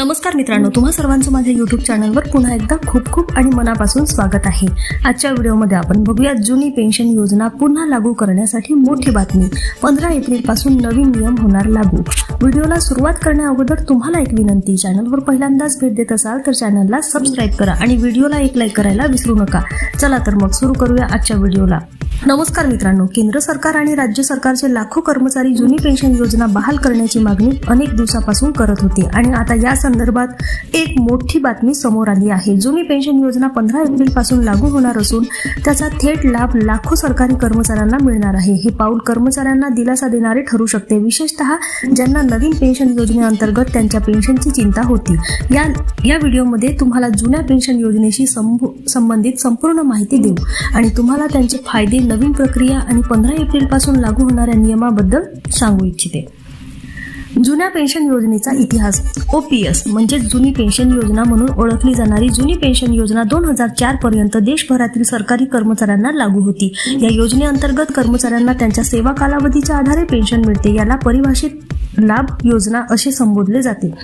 नमस्कार मित्रांनो तुम्हा सर्वांचं माझ्या युट्यूब चॅनलवर पुन्हा एकदा खूप खूप आणि मनापासून स्वागत आहे. आजच्या व्हिडिओमध्ये आपण बघूया जुनी पेन्शन योजना पुन्हा लागू करण्यासाठी मोठी बातमी. पंधरा एप्रिलपासून नवीन नियम होणार लागू. व्हिडिओला सुरुवात करण्या अगोदर तुम्हाला एक विनंती चॅनलवर पहिल्यांदाच भेट देत असाल तर चॅनलला सबस्क्राईब करा आणि व्हिडिओला एक लाईक करायला विसरू नका. चला तर मग सुरू करूया आजच्या व्हिडिओला. नमस्कार मित्रांनो. केंद्र सरकार आणि राज्य सरकारचे लाखो कर्मचारी जुनी पेन्शन योजना बहाल करण्याची मागणी अनेक दिवसापासून करत होते. आणि आता या संदर्भात एक मोठी बातमी समोर आली आहे. जुनी पेन्शन योजना पंधरा एप्रिलपासून लागू होणार असून त्याचा थेट लाभ लाखो सरकारी कर्मचाऱ्यांना मिळणार आहे. हे पाऊल कर्मचाऱ्यांना दिलासा देणारे ठरू शकते. विशेषतः ज्यांना नवीन पेन्शन योजनेअंतर्गत त्यांच्या पेन्शनची चिंता होती. या या व्हिडिओमध्ये तुम्हाला जुन्या पेन्शन योजनेशी संबंधित संपूर्ण माहिती देऊ. आणि तुम्हाला त्यांचे फायदे नवीन प्रक्रिया आणि पंधरा एप्रिलपासून लागू होणाऱ्या नियमाबद्दल सांगू इच्छिते. जुन्या पेन्शन योजनेचा इतिहास ओ पी एस म्हणजे जुनी पेन्शन योजना म्हणून ओळखली जाणारी जुनी पेन्शन योजना दोन हजार चार पर्यंत देशभरातील सरकारी कर्मचाऱ्यांना लागू होती. या योजनेअंतर्गत कर्मचाऱ्यांना त्यांच्या सेवा कालावधीच्या आधारे पेन्शन मिळते याला परिभाषित लाभ योजना असे संबोधले जाते.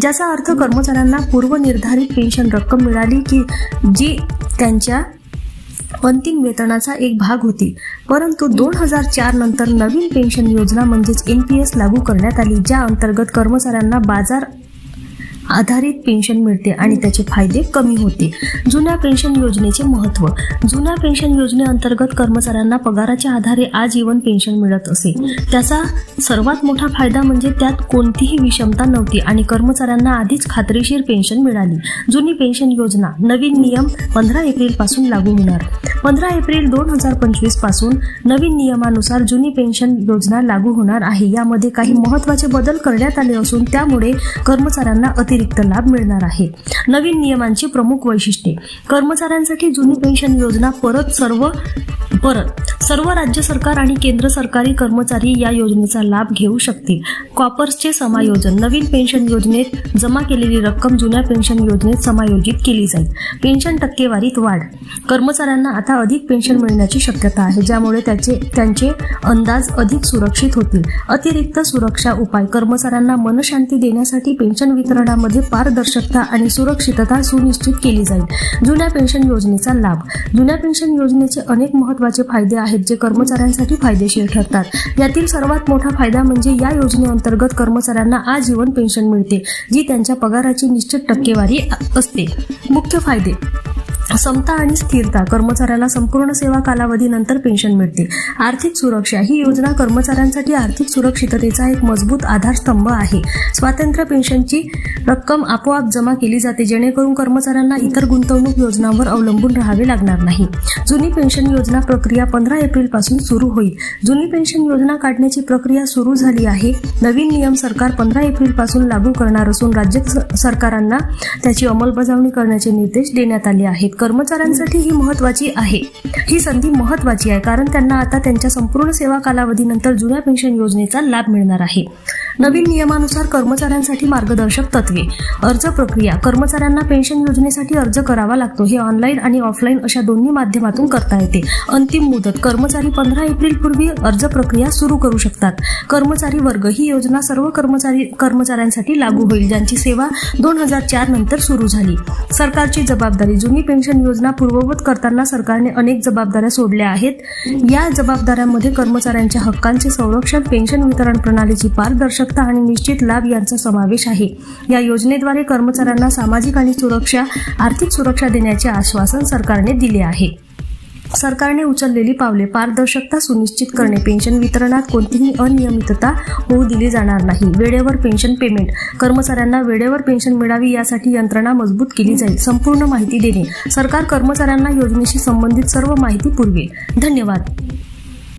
ज्याचा अर्थ कर्मचाऱ्यांना पूर्वनिर्धारित पेन्शन रक्कम मिळाली की जी त्यांच्या अंतिम वेतनाचा एक भाग होती. परंतु दोन हजार चार नंतर नवीन पेन्शन योजना म्हणजेच एन पी एस लागू करण्यात आली ज्या अंतर्गत कर्मचाऱ्यांना बाजार आधारित पेन्शन मिळते आणि त्याचे फायदे कमी होते. जुन्या पेन्शन योजनेचे महत्त्व जुन्या पेन्शन योजनेअंतर्गत कर्मचाऱ्यांना पगाराच्या आधारे आजीवन पेन्शन मिळत असे. त्याचा सर्वात मोठा फायदा म्हणजे त्यात कोणतीही विषमता नव्हती आणि कर्मचाऱ्यांना आधीच खात्रीशीर पेन्शन मिळाली. जुनी पेन्शन योजना नवीन नियम पंधरा एप्रिलपासून लागू होणार. पंधरा एप्रिल दोन हजार पंचवीसपासून नवीन नियमानुसार जुनी पेन्शन योजना लागू होणार आहे. यामध्ये काही महत्त्वाचे बदल करण्यात आले असून त्यामुळे कर्मचाऱ्यांना अतिरिक्त लाभ मिळणार आहे. नवीन नियमांची प्रमुख वैशिष्ट्ये. कर्मचाऱ्यांसाठी जुनी पेन्शन योजना परत सर्व परत. सर्व राज्य सरकार आणि केंद्र सरकारी कर्मचारी या योजनेचा लाभ घेऊ शकतील. कॉपर्सचे समायोजन नवीन पेन्शन योजनेत जमा केलेली रक्कम जुन्या पेन्शन योजनेत समायोजित केली जाईल. पेन्शन टक्केवारीत वाढ. कर्मचाऱ्यांना आता अधिक पेन्शन मिळण्याची शक्यता आहे ज्यामुळे त्याचे त्यांचे अंदाज अधिक सुरक्षित होतील. अतिरिक्त सुरक्षा उपाय. कर्मचाऱ्यांना मनशांती देण्यासाठी पेन्शन वितरणामध्ये पारदर्शकता आणि सुरक्षितता सुनिश्चित केली जाईल. जुन्या पेन्शन योजनेचा लाभ. जुन्या पेन्शन योजनेचे अनेक महत्त्वाचे फायदे आहेत. जे कर्मचाऱ्यांसाठी फायदेशीर ठरतात. यातील सर्वात मोठा फायदा म्हणजे या योजनेअंतर्गत कर्मचाऱ्यांना आजीवन पेन्शन मिळते जी त्यांच्या पगाराची निश्चित टक्केवारी असते. मुख्य फायदे. समता आणि स्थिरता कर्मचाऱ्याला संपूर्ण सेवा कालावधीनंतर पेन्शन मिळते आर्थिक सुरक्षा ही योजना कर्मचाऱ्यांसाठी आर्थिक सुरक्षिततेचा एक मजबूत आधारस्तंभ आहे. स्वातंत्र्य पेन्शनची रक्कम आपोआप जमा केली जाते जेणेकरून कर्मचाऱ्यांना इतर गुंतवणूक योजनांवर अवलंबून राहावे लागणार नाही. जुनी पेन्शन योजना प्रक्रिया पंधरा एप्रिलपासून सुरू होईल. जुनी पेन्शन योजना काढण्याची प्रक्रिया सुरू झाली आहे. नवीन नियम सरकार पंधरा एप्रिलपासून लागू करणार असून राज्य स- सरकारांना त्याची अंमलबजावणी करण्याचे निर्देश देण्यात आले आहेत. कर्मचाऱ्यांसाठी ही महत्वाची आहे. ही संधी महत्वाची आहे कारण त्यांना आता त्यांच्या संपूर्ण सेवा कालावधीनंतर जुन्या पेन्शन योजनेचा लाभ मिळणार आहे. नवीन नियमानुसार कर्मचाऱ्यांसाठी मार्गदर्शक तत्वे. अर्ज प्रक्रिया. कर्मचाऱ्यांना पेन्शन योजनेसाठी अर्ज करावा लागतो. हे ऑनलाईन आणि ऑफलाईन अशा दोन्ही माध्यमातून करता येते. अंतिम मुदत. कर्मचारी पंधरा एप्रिल पूर्वी अर्ज प्रक्रिया सुरू करू शकतात. कर्मचारी वर्ग. ही योजना सर्व कर्मचारी कर्मचाऱ्यांसाठी लागू होईल ज्यांची सेवा दोन हजार चार नंतर सुरू झाली. सरकारची जबाबदारी. जुनी पेन्शन योजना पूर्ववत करताना सरकारने अनेक जबाबदाऱ्या सोडल्या आहेत. या जबाबदाऱ्यांमध्ये कर्मचाऱ्यांच्या हक्कांचे संरक्षण पेन्शन वितरण प्रणालीची पारदर्शक आवश्यकता आणि निश्चित लाभ यांचा समावेश आहे. या योजनेद्वारे कर्मचाऱ्यांना सामाजिक आणि सुरक्षा आर्थिक सुरक्षा देण्याचे आश्वासन सरकारने दिले आहे. सरकारने उचललेली पावले पारदर्शकता सुनिश्चित करणे पेन्शन वितरणात कोणतीही अनियमितता होऊ दिली जाणार नाही. वेळेवर पेन्शन पेमेंट कर्मचाऱ्यांना वेळेवर पेन्शन मिळावी यासाठी यंत्रणा मजबूत केली जाईल संपूर्ण माहिती देणे. सरकार कर्मचाऱ्यांना योजनेशी संबंधित सर्व माहिती पुरवेल. धन्यवाद.